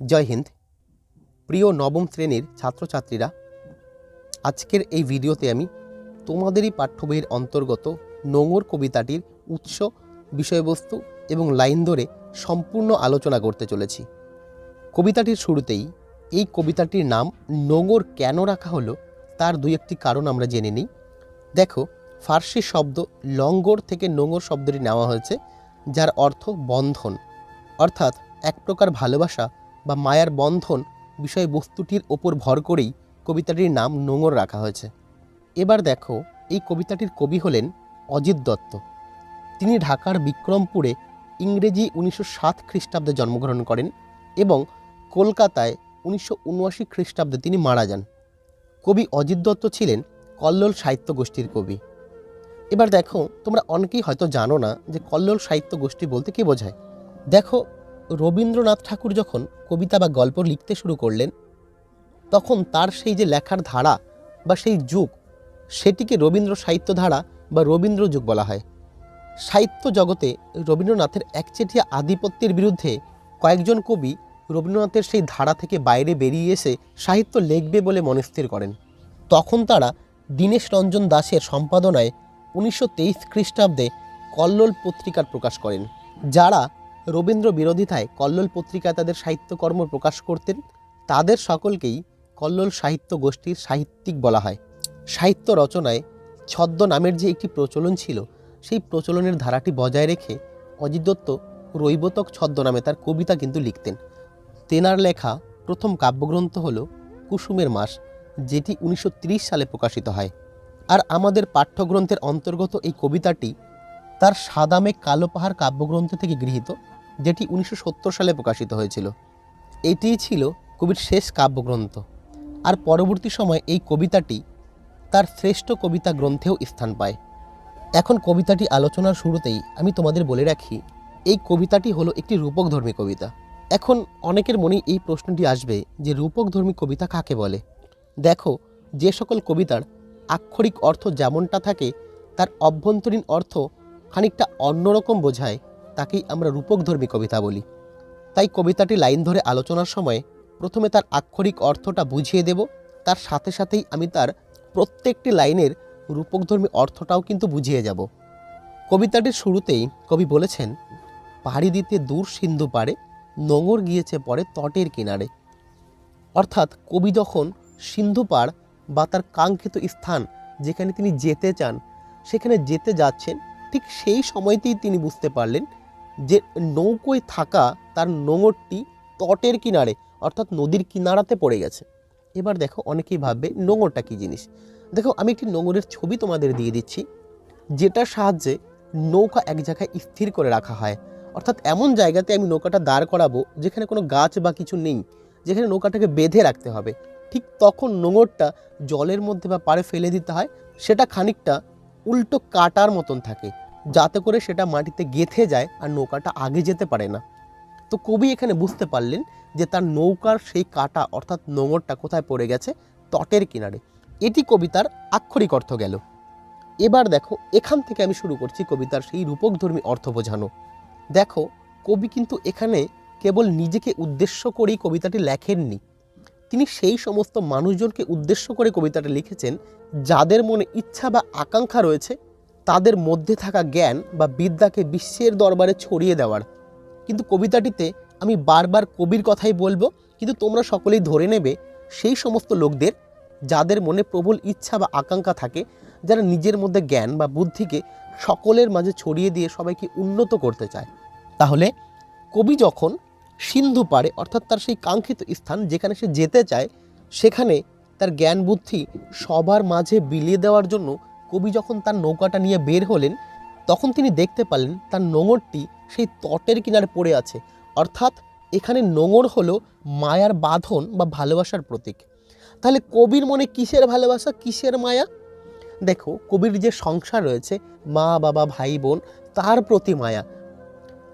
জয় হিন্দ। প্রিয় নবম শ্রেণির ছাত্রছাত্রীরা, আজকের এই ভিডিওতে আমি তোমাদেরই পাঠ্য বইয়ের অন্তর্গত নোংর কবিতাটির উৎস, বিষয়বস্তু এবং লাইন ধরে সম্পূর্ণ আলোচনা করতে চলেছি। কবিতাটির শুরুতেই এই কবিতাটির নাম নোঙর কেন রাখা হলো, তার দুই একটি কারণ আমরা জেনে নিই। দেখো, ফার্সি শব্দ লঙ্গর থেকে নোঙর শব্দটি নেওয়া হয়েছে, যার অর্থ বন্ধন। অর্থাৎ এক প্রকার ভালোবাসা বা মায়ার বন্ধন বিষয়বস্তুটির ওপর ভর করেই কবিতাটির নাম নোঙর রাখা হয়েছে। এবার দেখো, এই কবিতাটির কবি হলেন অজিত দত্ত। তিনি ঢাকার বিক্রমপুরে ইংরেজি উনিশশো সাত খ্রিস্টাব্দে জন্মগ্রহণ করেন এবং কলকাতায় উনিশশো উনআশি খ্রিস্টাব্দে তিনি মারা যান। কবি অজিত দত্ত ছিলেন কল্লোল সাহিত্য গোষ্ঠীর কবি। এবার দেখো, তোমরা অনেকেই হয়তো জানো না যে কল্লোল সাহিত্য গোষ্ঠী বলতে কী বোঝায়? দেখো রবীন্দ্রনাথ ঠাকুর যখন কবিতা বা গল্প লিখতে শুরু করলেন, তখন তার সেই যে লেখার ধারা বা সেই যুগ, সেটিকে রবীন্দ্র সাহিত্য ধারা বা রবীন্দ্র যুগ বলা হয়। সাহিত্য জগতে রবীন্দ্রনাথের একচেটিয়া আধিপত্যের বিরুদ্ধে কয়েকজন কবি রবীন্দ্রনাথের সেই ধারা থেকে বাইরে বেরিয়ে এসে সাহিত্য লিখবে বলে মনস্থির করেন। তখন তারা দীনেশ রঞ্জন দাসের সম্পাদনায় উনিশশো তেইশ খ্রিস্টাব্দে কল্লোল পত্রিকার প্রকাশ করেন, যারা রবীন্দ্র বিরোধিতায় কল্লোল পত্রিকায় তাদের সাহিত্যকর্ম প্রকাশ করতেন। তাদের সকলকেই কল্লোল সাহিত্য গোষ্ঠীর সাহিত্যিক বলা হয়। সাহিত্য রচনায় ছদ্ম নামের যে একটি প্রচলন ছিল, সেই প্রচলনের ধারাটি বজায় রেখে অজিত দত্ত রৈবতক ছদ্ম নামে তার কবিতা কিন্তু লিখতেন। তেনার লেখা প্রথম কাব্যগ্রন্থ হল কুসুমের মাস, যেটি উনিশশো সালে প্রকাশিত হয়। আর আমাদের পাঠ্যগ্রন্থের অন্তর্গত এই কবিতাটি তার সাদামে কালো পাহাড় কাব্যগ্রন্থ থেকে গৃহীত। যেটি উনিশশো সত্তর সালে প্রকাশিত হয়েছিল। এটিই ছিল কবির শেষ কাব্যগ্রন্থ। আর পরবর্তী সময় এই কবিতাটি তার শ্রেষ্ঠ কবিতা গ্রন্থেও স্থান পায়। এখন কবিতাটি আলোচনার শুরুতেই আমি তোমাদের বলে রাখি, এই কবিতাটি হলো একটি রূপকধর্মী কবিতা। এখন অনেকের মনেই এই প্রশ্নটি আসবে যে রূপকধর্মী কবিতা কাকে বলে? দেখো, যে সকল কবিতার আক্ষরিক অর্থ যেমনটা থাকে, তার অভ্যন্তরীণ অর্থ খানিকটা অন্যরকম বোঝায়। তাকেই আমরা রূপকধর্মী কবিতা বলি। তাই কবিতাটি লাইন ধরে আলোচনার সময় প্রথমে তার আক্ষরিক অর্থটা বুঝিয়ে দেব, তার সাথে সাথেই আমি তার প্রত্যেকটি লাইনের রূপকধর্মী অর্থটাও কিন্তু বুঝিয়ে যাব। কবিতাটির শুরুতেই কবি বলেছেন পাড়ি দিতে দূর সিন্ধু পারে নোঙর গিয়েছে পরে তটের কিনারে। অর্থাৎ কবি যখন সিন্ধু পাড় বা তার কাঙ্ক্ষিত স্থান যেখানে তিনি যেতে চান, সেখানে যেতে যাচ্ছেন, ঠিক সেই সময়তেই তিনি বুঝতে পারলেন যে নৌকোয় থাকা তার নোঙরটি তটের কিনারে, অর্থাৎ নদীর কিনারাতে পড়ে গেছে। এবার দেখো অনেকেই ভাববে, নোঙরটা কী জিনিস? দেখো আমি একটি নোঙরের ছবি তোমাদের দিয়ে দিচ্ছি, যেটার সাহায্যে নৌকা এক জায়গায় স্থির করে রাখা হয়। অর্থাৎ এমন জায়গাতে আমি নৌকাটা দাঁড় করাবো, যেখানে কোনো গাছ বা কিছু নেই, যেখানে নৌকাটাকে বেঁধে রাখতে হবে। ঠিক তখন নোঙরটা জলের মধ্যে বা পাড়ে ফেলে দিতে হয়, সেটা খানিকটা উল্টো কাটার মতন থাকে। যাতে করে সেটা মাটিতে গেথে যায় আর নৌকাটা আগে যেতে পারে না। তো কবি এখানে বুঝতে পারলেন যে তার নৌকার সেই কাটা অর্থাৎ নোঙরটা কোথায় পড়ে গেছে? তটের কিনারে। এটি কবিতার আক্ষরিক অর্থ গেল। এবার দেখো, এখান থেকে আমি শুরু করছি কবিতার সেই রূপকধর্মী অর্থ বোঝানো। দেখো, কবি কিন্তু এখানে কেবল নিজেকে উদ্দেশ্য করেই কবিতাটি লেখেননি। তিনি সেই সমস্ত মানুষজনকে উদ্দেশ্য করে কবিতাটা লিখেছেন যাদের মনে ইচ্ছা বা আকাঙ্ক্ষা রয়েছে তাদের মধ্যে থাকা জ্ঞান বা বিদ্যাকে বিশ্বের দরবারে ছড়িয়ে দেওয়ার। কিন্তু কবিতাটিতে আমি বারবার কবির কথাই বলব, কিন্তু তোমরা সকলেই ধরে নেবে, সেই সমস্ত লোকদের যাদের মনে প্রবল ইচ্ছা বা আকাঙ্ক্ষা থাকে, যারা নিজের মধ্যে জ্ঞান বা বুদ্ধিকে সকলের মাঝে ছড়িয়ে দিয়ে সবাইকে উন্নত করতে চায়। তাহলে কবি যখন সিন্ধু পারে অর্থাৎ তার সেই কাঙ্ক্ষিত স্থান যেখানে সে যেতে চায়, সেখানে তার জ্ঞান বুদ্ধি সবার মাঝে বিলিয়ে দেওয়ার জন্য কবি যখন তার নৌকাটা নিয়ে বের হলেন, তখন তিনি দেখতে পারলেন তার নোঙরটি সেই তটের কিনারে পড়ে আছে। অর্থাৎ এখানে নোঙর হলো মায়ার বাঁধন বা ভালোবাসার প্রতীক। তাহলে কবির মনে কিসের ভালোবাসা, কিসের মায়া? দেখো, কবির যে সংসার রয়েছে, মা, বাবা, ভাই, বোন, তার প্রতি মায়া।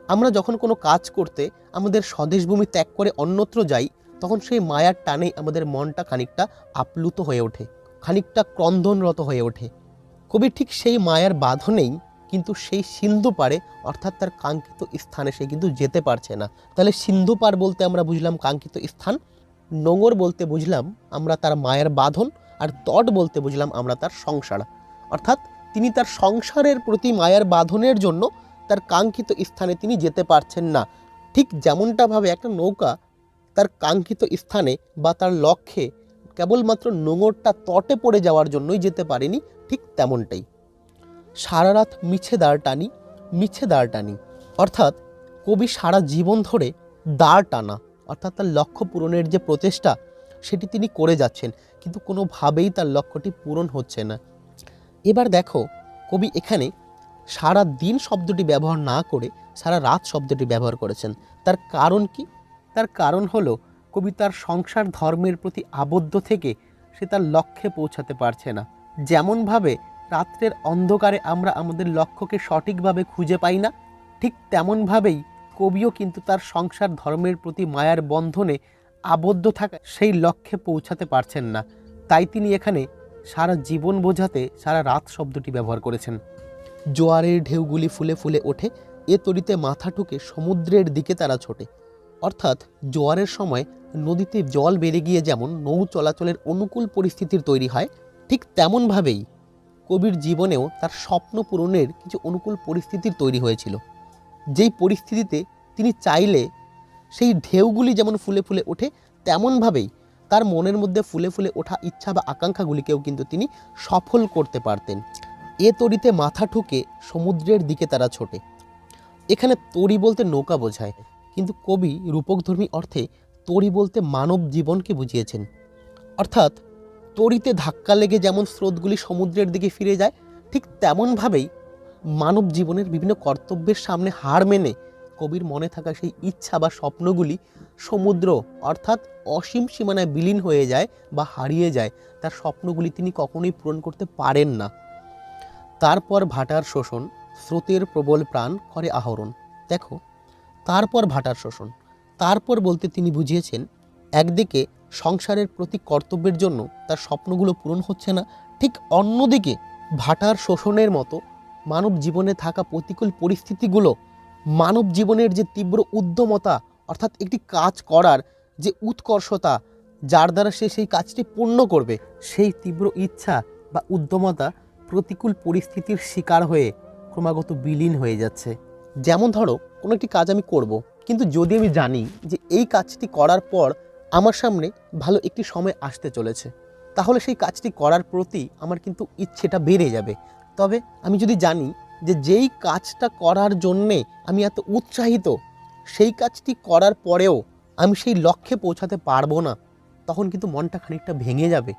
আমরা যখন কোনো কাজ করতে, আমাদের স্বদেশভূমি ত্যাগ করে অন্যত্র যাই, তখন সেই মায়ার টানে আমাদের মনটা খানিকটা আপ্লুত হয়ে ওঠে, খানিকটা ক্রন্দনরত হয়ে ওঠে। কবি ঠিক সেই মায়ার বাঁধনেই কিন্তু সেই সিন্ধু পারে অর্থাৎ তার কাঙ্ক্ষিত স্থানে সে কিন্তু যেতে পারছে না। তাহলে সিন্ধু পার বলতে আমরা বুঝলাম কাঙ্ক্ষিত স্থান, নোঙর বলতে বুঝলাম আমরা তার মায়ের বাঁধন, আর তট বলতে বুঝলাম আমরা তার সংসার। অর্থাৎ তিনি তার সংসারের প্রতি মায়ার বাঁধনের জন্য তার কাঙ্ক্ষিত স্থানে তিনি যেতে পারছেন না। ঠিক যেমনটাভাবে একটা নৌকা তার কাঙ্ক্ষিত স্থানে বা তার লক্ষ্যে কেবলমাত্র নোঙরটা তটে পড়ে যাওয়ার জন্যই যেতে পারেনি ঠিক তেমনটাই। সারা রাত মিছে দাঁড় টানি, মিছে দাঁড় টানি। অর্থাৎ কবি সারা জীবন ধরে দাঁড় টানা। অর্থাৎ তার লক্ষ্য পূরণের যে প্রচেষ্টা, সেটি তিনি করে যাচ্ছেন। কিন্তু কোনোভাবেই তার লক্ষ্যটি পূরণ হচ্ছে না। এবার দেখো, কবি এখানে সারা দিন শব্দটি ব্যবহার না করে, সারা রাত শব্দটি ব্যবহার করেছেন। তার কারণ কি? তার কারণ হলো, কবি তার সংসার ধর্মের প্রতি আবদ্ধ থেকে সে তার লক্ষ্যে পৌঁছাতে পারছে না। যেমনভাবে রাত্রের অন্ধকারে আমরা আমাদের লক্ষ্যকে সঠিকভাবে খুঁজে পাই না, ঠিক তেমনভাবেই কবিও কিন্তু তার সংসার ধর্মের প্রতি মায়ার বন্ধনে আবদ্ধ থাকা সেই লক্ষ্যে পৌঁছাতে পারছেন না। তাই তিনি এখানে সারা জীবন বোঝাতে, সারা রাত শব্দটি ব্যবহার করেছেন। জোয়ারের ঢেউগুলি ফুলে ফুলে ওঠে, এ তরিতে মাথা ঠুকে সমুদ্রের দিকে তারা ছোটে। অর্থাৎ জোয়ারের সময় নদীতে জল বেড়ে গিয়ে যেমন নৌ চলাচলের অনুকূল পরিস্থিতির তৈরি হয় ঠিক তেমনভাবেই কবির জীবনেও তার স্বপ্ন পূরণের কিছু অনুকূল পরিস্থিতির তৈরি হয়েছিল। যেই পরিস্থিতিতে তিনি চাইলে সেই ঢেউগুলি যেমন ফুলে ফুলে ওঠে, তেমনভাবেই তার মনের মধ্যে ফুলে ফুলে ওঠা ইচ্ছা বা আকাঙ্ক্ষাগুলিকেও কিন্তু তিনি সফল করতে পারতেন। এ তরিতে মাথা ঠুকে সমুদ্রের দিকে তারা ছোটে। এখানে তরি বলতে নৌকা বোঝায়, কিন্তু কবি রূপকধর্মী অর্থে তরি বলতে মানব জীবনকে বুঝিয়েছেন। অর্থাৎ তরিতে ধাক্কা লেগে যেমন স্রোতগুলি সমুদ্রের দিকে ফিরে যায়, ঠিক তেমনভাবেই মানব জীবনের বিভিন্ন কর্তব্যের সামনে হার মেনে কবির মনে থাকা সেই ইচ্ছা বা স্বপ্নগুলি সমুদ্র, অর্থাৎ অসীম সীমানায় বিলীন হয়ে যায় বা হারিয়ে যায়, তার স্বপ্নগুলি তিনি কখনোই পূরণ করতে পারেন না। তারপর ভাটার শোষণ, স্রোতের প্রবল প্রাণ করে আহরণ। দেখো, তারপর ভাটার শোষণ। তারপর বলতে তিনি বুঝিয়েছেন একদিকে সংসারের প্রতি কর্তব্যের জন্য তার স্বপ্নগুলো পূরণ হচ্ছে না, ঠিক অন্যদিকে ভাটার শোষণের মতো মানব জীবনে থাকা প্রতিকূল পরিস্থিতিগুলো মানব জীবনের যে তীব্র উদ্যমতা, অর্থাৎ একটি কাজ করার যে উৎকর্ষতা, যার দ্বারা সে সেই কাজটি পূর্ণ করবে, সেই তীব্র ইচ্ছা বা উদ্যমতা প্রতিকূল পরিস্থিতির শিকার হয়ে ক্রমাগত বিলীন হয়ে যাচ্ছে। যেমন ধরো, কোনো একটি কাজ আমি করব, কিন্তু যদি আমি জানি যে এই কাজটি করার পর আমার সামনে ভালো একটি সময় আসতে চলেছে। তাহলে সেই কাজটি করার প্রতি আমার কিন্তু ইচ্ছেটা বেড়ে যাবে। তবে আমি যদি জানি যে যেই কাজটা করার জন্যে আমি এত উৎসাহিত, সেই কাজটি করার পরেও আমি সেই লক্ষ্যে পৌঁছাতে পারব না, তখন কিন্তু মনটা খানিকটা ভেঙে যাবে।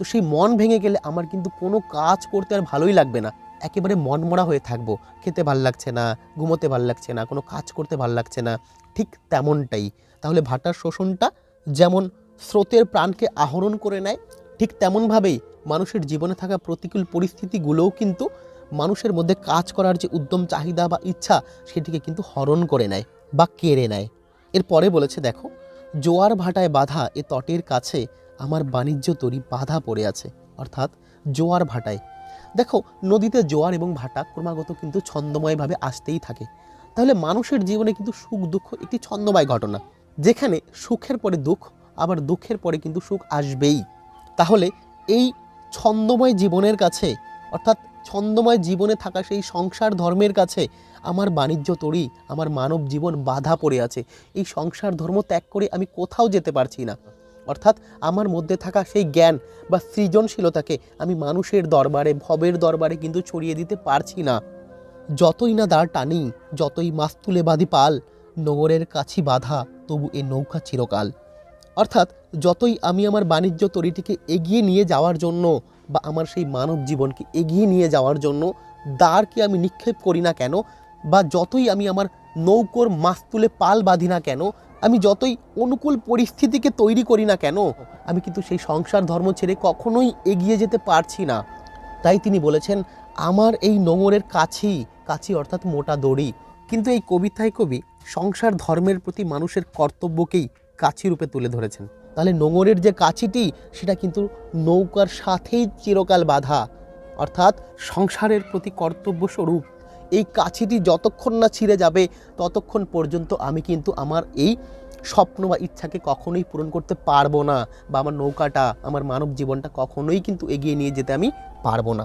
তো সেই মন ভেঙে গেলে আমার কিন্তু কোনো কাজ করতে আর ভালোই লাগবে না। একেবারে মনমরা হয়ে থাকব। খেতে ভালো লাগছে না, ঘুমোতে ভালো লাগছে না, কোনো কাজ করতে ভালো লাগছে না, ঠিক তেমনটাই। তাহলে ভাটার শোষণটা যেমন স্রোতের প্রাণকে আহরণ করে নেয়, ঠিক তেমনভাবেই মানুষের জীবনে থাকা প্রতিকূল পরিস্থিতিগুলোও কিন্তু মানুষের মধ্যে কাজ করার যে উদ্যম, চাহিদা বা ইচ্ছা সেটিকে কিন্তু হরণ করে নেয় বা কেড়ে নেয়। এরপরে বলেছে, দেখো, জোয়ার ভাটায় বাধা এ তটের কাছে আমার বাণিজ্য তরি বাধা পড়ে আছে। অর্থাৎ জোয়ার ভাটায়। দেখো, নদীতে জোয়ার এবং ভাটা ক্রমাগত কিন্তু ছন্দময়ভাবে আসতেই থাকে। তাহলে মানুষের জীবনে কিন্তু সুখ দুঃখ একটি ছন্দময় ঘটনা। যেখানে সুখের পরে দুঃখ, আবার দুঃখের পরে কিন্তু সুখ আসবেই। তাহলে এই ছন্দময় জীবনের কাছে, অর্থাৎ ছন্দময় জীবনে থাকা সেই সংসার ধর্মের কাছে আমার বাণিজ্য তরি, আমার মানব জীবন বাধা পড়ে আছে। এই সংসার ধর্ম ত্যাগ করে আমি কোথাও যেতে পারছি না। অর্থাৎ আমার মধ্যে থাকা সেই জ্ঞান বা সৃজনশীলতাকে আমি মানুষের দরবারে, ভবের দরবারে কিন্তু ছড়িয়ে দিতে পারছি না। যতই না দাঁড় টানি, যতই মাছ তুলে বাঁধি পাল, নোঙরের কাছি বাধা তবু এ নৌকা চিরকাল। অর্থাৎ যতই আমি আমার বাণিজ্য তরিটিকে এগিয়ে নিয়ে যাওয়ার জন্য বা আমার সেই মানব জীবনকে এগিয়ে নিয়ে যাওয়ার জন্য দাঁড়কে আমি নিক্ষেপ করি না কেন বা যতই আমি আমার নৌকোর মাছ তুলে পাল বাঁধি না কেন, আমি যতই অনুকূল পরিস্থিতিকে তৈরি করি না কেন, আমি কিন্তু সেই সংসার ধর্ম ছেড়ে কখনোই এগিয়ে যেতে পারছি না। তাই তিনি বলেছেন, আমার এই নোঙরের কাছি কাছি অর্থাৎ মোটা দড়ি কিন্তু এই কবিতায় কবি সংসার ধর্মের প্রতি মানুষের কর্তব্যকেই কাছি রূপে তুলে ধরেছেন। তাহলে নোঙরের যে কাছিটি সেটা কিন্তু নৌকার সাথেই চিরকাল বাধা। অর্থাৎ সংসারের প্রতি কর্তব্য স্বরূপ এই কাছিটি যতক্ষণ না ছিঁড়ে যাবে, ততক্ষণ পর্যন্ত আমি কিন্তু আমার এই স্বপ্ন বা ইচ্ছাকে কখনোই পূরণ করতে পারব না বা আমার নৌকাটা, আমার মানব জীবনটা কখনোই কিন্তু এগিয়ে নিয়ে যেতে আমি পারব না।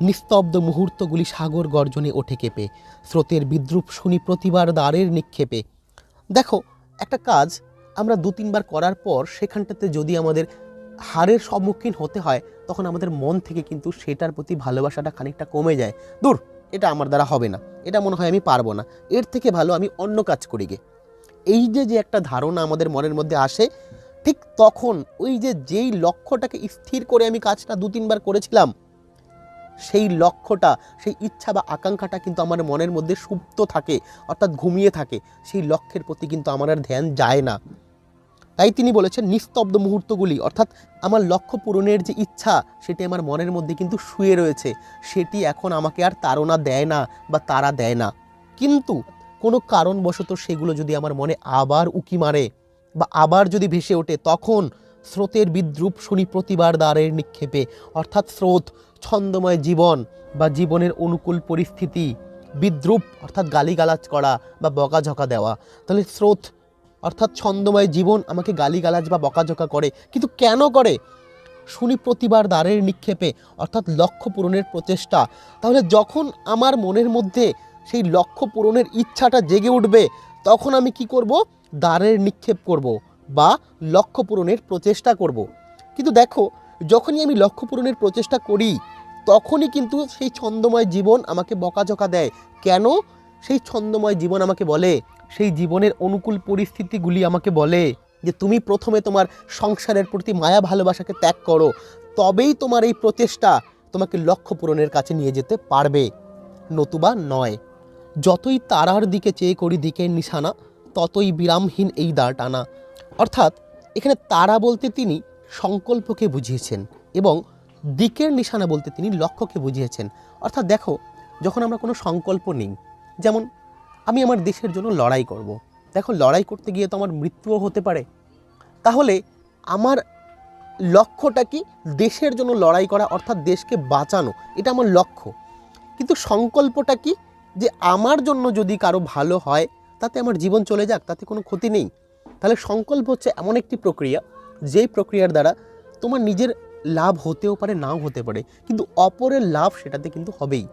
নিস্তব্ধ মুহূর্তগুলি সাগর গর্জনে ওঠে কেঁপে। স্রোতের বিদ্রুপ শুনি প্রতিবার দ্বারের নিক্ষেপে। দেখো, একটা কাজ আমরা দু তিনবার করার পর সেখানটাতে যদি আমাদের হারের সম্মুখীন হতে হয়, তখন আমাদের মন থেকে কিন্তু সেটার প্রতি ভালোবাসাটা খানিকটা কমে যায়। দূর, এটা আমার দ্বারা হবে না। এটা মনে হয় আমি পারব না। এর থেকে ভালো আমি অন্য কাজ করি গে। এই যে যে একটা ধারণা আমাদের মনের মধ্যে আসে, ঠিক তখন ওই যে, যেই লক্ষ্যটাকে স্থির করে আমি কাজটা দু তিনবার করেছিলাম সেই লক্ষ্যটা, সেই ইচ্ছা বা আকাঙ্ক্ষাটা কিন্তু আমার মনের মধ্যে সুপ্ত থাকে, অর্থাৎ ঘুমিয়ে থাকে। সেই লক্ষ্যের প্রতি কিন্তু আমার আর ধ্যান যায় না। তাই তিনি বলেছেন, নিস্তব্ধ মুহূর্তগুলি, অর্থাৎ আমার লক্ষ্য পূরণের যে ইচ্ছা, সেটি আমার মনের মধ্যে কিন্তু শুয়ে রয়েছে। সেটি এখন আমাকে আর তাড়না দেয় না বা তারা দেয় না। কিন্তু কোনো কারণবশত সেগুলো যদি আমার মনে আবার উকি মারে বা আবার যদি ভেসে ওঠে, তখন স্রোতের বিদ্রুপ শুনি প্রতিবার দ্বারের নিক্ষেপে, অর্থাৎ স্রোত ছন্দময় জীবন বা জীবনের অনুকূল পরিস্থিতি, বিদ্রুপ, অর্থাৎ গালিগালাজ করা বা বকাঝকা দেওয়া। তাহলে স্রোত, অর্থাৎ ছন্দময় জীবন আমাকে গালিগালাজ বা বকাঝকা করে। কিন্তু কেন করে? শুনি প্রতিবার দ্বারের নিক্ষেপে, অর্থাৎ লক্ষ্য পূরণের প্রচেষ্টা। তাহলে যখন আমার মনের মধ্যে সেই লক্ষ্য পূরণের ইচ্ছাটা জেগে উঠবে, তখন আমি কি করব? দ্বারের নিক্ষেপ করব বা লক্ষ্য পূরণের প্রচেষ্টা করব। কিন্তু দেখো যখনই আমি লক্ষ্য পূরণের প্রচেষ্টা করি, তখনই কিন্তু সেই ছন্দময় জীবন আমাকে বকাঝকা দেয়। কেন? সেই ছন্দময় জীবন আমাকে বলে, সেই জীবনের অনুকূল পরিস্থিতিগুলি আমাকে বলে যে তুমি প্রথমে তোমার সংসারের প্রতি মায়া ভালোবাসাকে ত্যাগ করো, তবেই তোমার এই প্রচেষ্টা তোমাকে লক্ষ্য পূরণের কাছে নিয়ে যেতে পারবে। নতুবা নয়, যতই তারার দিকে চেয়ে করি দিকের নিশানা, ততই বিরামহীন এই দাঁড় টানা। অর্থাৎ, এখানে তারা বলতে তিনি সংকল্পকে বুঝিয়েছেন এবং দিকের নিশানা বলতে তিনি লক্ষ্যকে বুঝিয়েছেন। অর্থাৎ দেখো, যখন আমরা কোনো সংকল্প নিই, যেমন আমি আমার দেশের জন্য লড়াই করব। দেখো লড়াই করতে গিয়ে তো আমার মৃত্যুও হতে পারে। তাহলে আমার লক্ষ্যটা কি দেশের জন্য লড়াই করা, অর্থাৎ দেশকে বাঁচানো? এটা আমার লক্ষ্য। কিন্তু সংকল্পটা কি যে আমার জন্য যদি কারও ভালো হয়, তাতে আমার জীবন চলে যাক, তাতে কোনো ক্ষতি নেই? তাহলে সংকল্প হচ্ছে এমন একটি প্রক্রিয়া যেই প্রক্রিয়ার দ্বারা তোমার নিজের লাভ হতেও পারে, নাও হতে পারে, কিন্তু অপরের লাভ সেটাতে কিন্তু হবেই।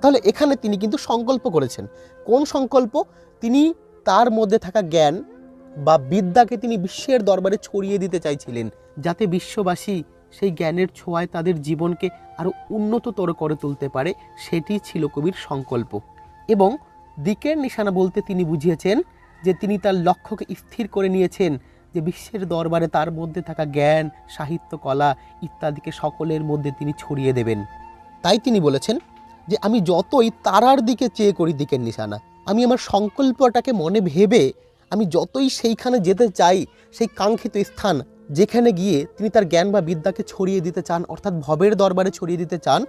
তাহলে এখানে তিনি কিন্তু সংকল্প করেছেন। কোন সংকল্প? তিনি তার মধ্যে থাকা জ্ঞান বা বিদ্যাকে তিনি বিশ্বের দরবারে ছড়িয়ে দিতে চাইছিলেন, যাতে বিশ্ববাসী সেই জ্ঞানের ছোঁয়ায় তাদের জীবনকে আরও উন্নততর করে তুলতে পারে, সেটি ছিল কবির সংকল্প। এবং দিকের নিশানা বলতে তিনি বুঝিয়েছেন যে তিনি তার লক্ষ্যকে স্থির করে নিয়েছেন যে বিশ্বের দরবারে তার মধ্যে থাকা জ্ঞান, সাহিত্য, কলা ইত্যাদিকে সকলের মধ্যে তিনি ছড়িয়ে দেবেন। তাই তিনি বলেছেন যে, আমি যতই তারার দিকে চেয়ে করি দিকের নিশানা, আমি আমার সংকল্পটাকে মনে ভেবে, আমি যতই সেইখানে যেতে চাই, সেই কাঙ্ক্ষিত স্থান যেখানে গিয়ে তিনি তার জ্ঞান বা বিদ্যাকে ছড়িয়ে দিতে চান, অর্থাৎ ভবের দরবারে ছড়িয়ে দিতে চান,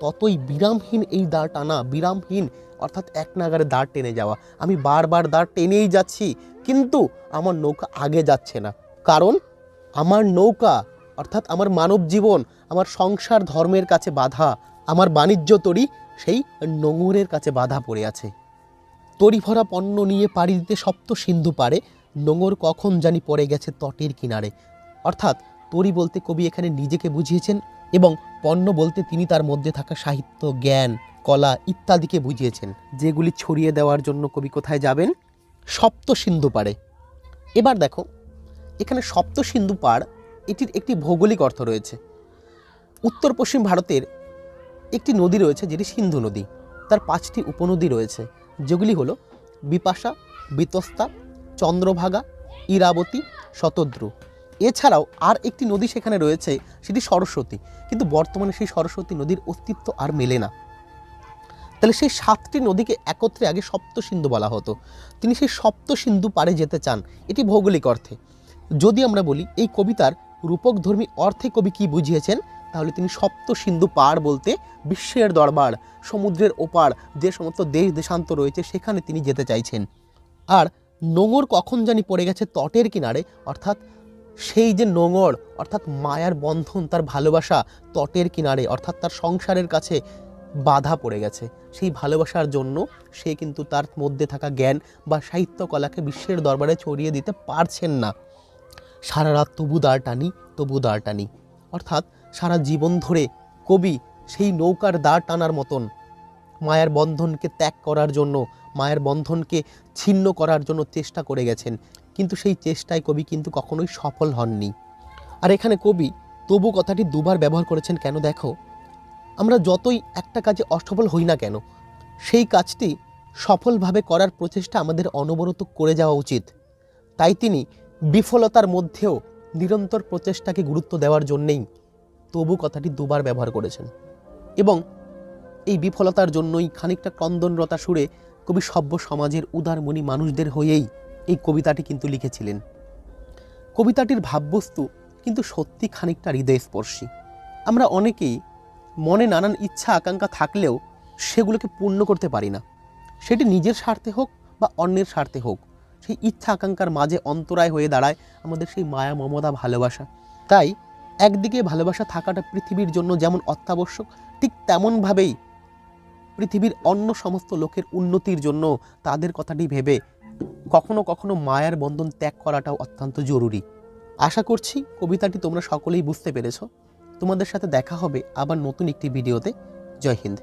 ততই বিরামহীন এই দাঁড় টানা, বিরামহীন, অর্থাৎ এক নাগারে দাঁড় টেনে যাওয়া। আমি বারবার দাঁড় টেনেই যাচ্ছি, কিন্তু আমার নৌকা আগে যাচ্ছে না। কারণ আমার নৌকা, অর্থাৎ আমার মানব জীবন, আমার সংসার ধর্মের কাছে বাধা, আমার বাণিজ্য তরি সেই নোঙরের কাছে বাধা পড়ে আছে। তরি ভরা পণ্য নিয়ে পাড়ি দিতে সপ্ত সিন্ধু পারে, নোঙর কখন জানি পড়ে গেছে তটের কিনারে। অর্থাৎ তরি বলতে কবি এখানে নিজেকে বুঝিয়েছেন এবং পণ্য বলতে তিনি তার মধ্যে থাকা সাহিত্য জ্ঞান কলা ইত্যাদিকে বুঝিয়েছেন। যেগুলি ছড়িয়ে দেওয়ার জন্য কবি কোথায় যাবেন? সপ্ত সিন্ধু পাড়ে। এবার দেখো এখানে সপ্ত সিন্ধু পাড় এটির একটি ভৌগোলিক অর্থ রয়েছে। উত্তর পশ্চিম ভারতের একটি নদী রয়েছে যেটি সিন্ধু নদী। তার পাঁচটি উপনদী রয়েছে যেগুলি হলো বিপাশা বিতস্তা চন্দ্রভাগা ইরাবতী শতদ্রু। এছাড়াও আর একটি নদী সেখানে রয়েছে, সেটি সরস্বতী। কিন্তু বর্তমানে সেই সরস্বতী নদীর অস্তিত্ব আর মেলে না। তাহলে সেই সাতটি নদীকে একত্রে আগে সপ্ত সিন্ধু বলা হতো। তিনি সেই সপ্ত সিন্ধু পারে যেতে চান, এটি ভৌগোলিক অর্থে। যদি আমরা বলি, এই কবিতার রূপকধর্মী অর্থে কবি কি বুঝিয়েছেন? তাহলে তিনি সপ্ত সিন্ধু পার বলতে বিশ্বের দরবার, সমুদ্রের ওপার, যে সমস্ত দেশ দেশান্ত রয়েছে, সেখানে তিনি যেতে চাইছেন। আর নোঙর কখন জানি পড়ে গেছে তটের কিনারে, অর্থাৎ সেই যে নোঙর, অর্থাৎ মায়ার বন্ধন, তার ভালোবাসা তটের কিনারে, অর্থাৎ তার সংসারের কাছে বাধা পড়ে গেছে। সেই ভালোবাসার জন্য সে কিন্তু তার মধ্যে থাকা জ্ঞান বা সাহিত্যকলাকে বিশ্বের দরবারে ছড়িয়ে দিতে পারছেন না। সারা রাত তবু দাঁড় টানি তবু দাঁড় টানি অর্থাৎ সারা জীবন ধরে কবি সেই নৌকার দাঁড় টানার মতন মায়ার বন্ধনকে ত্যাগ করার জন্য, মায়ের বন্ধনকে ছিন্ন করার জন্য চেষ্টা করে গেছেন। কিন্তু সেই চেষ্টায় কবি কিন্তু কখনোই সফল হননি। আর এখানে কবি, তবু কথাটি দুবার ব্যবহার করেছেন কেন দেখো? আমরা যতই একটা কাজে অসফল হই না কেন, সেই কাজটি সফলভাবে করার প্রচেষ্টা আমাদের অনবরত করে যাওয়া উচিত। তাই তিনি বিফলতার মধ্যেও নিরন্তর প্রচেষ্টাকে গুরুত্ব দেওয়ার জন্যেই তবু কথাটি দুবার ব্যবহার করেছেন। এবং এই বিফলতার জন্যই খানিকটা ক্রন্দনরতা সুরে কবি সভ্য সমাজের উদারমণি মানুষদের হয়েই এই কবিতাটি কিন্তু লিখেছিলেন। কবিতাটির ভাববস্তু কিন্তু সত্যি খানিকটা হৃদয়স্পর্শী। আমরা অনেকেই মনে নানান ইচ্ছা, আকাঙ্ক্ষা থাকলেও সেগুলোকে পূর্ণ করতে পারি না। সেটি নিজের স্বার্থে হোক বা অন্যের স্বার্থে হোক, সেই ইচ্ছা, আকাঙ্ক্ষার মাঝে অন্তরায় হয়ে দাঁড়ায় আমাদের সেই মায়া, মমতা, ভালোবাসা। তাই একদিকে ভালোবাসা থাকাটা পৃথিবীর জন্য যেমন অত্যাবশ্যক, ঠিক তেমনভাবেই পৃথিবীর অন্য সমস্ত লোকের উন্নতির জন্য তাদের কথাটি ভেবে কখনো কখনো মায়ার বন্ধন ত্যাগ করাটাও অত্যন্ত জরুরি। আশা করছি কবিতাটি তোমরা সকলেই বুঝতে পেরেছ। তোমাদের সাথে দেখা হবে আবার নতুন একটি ভিডিওতে। জয় হিন্দ।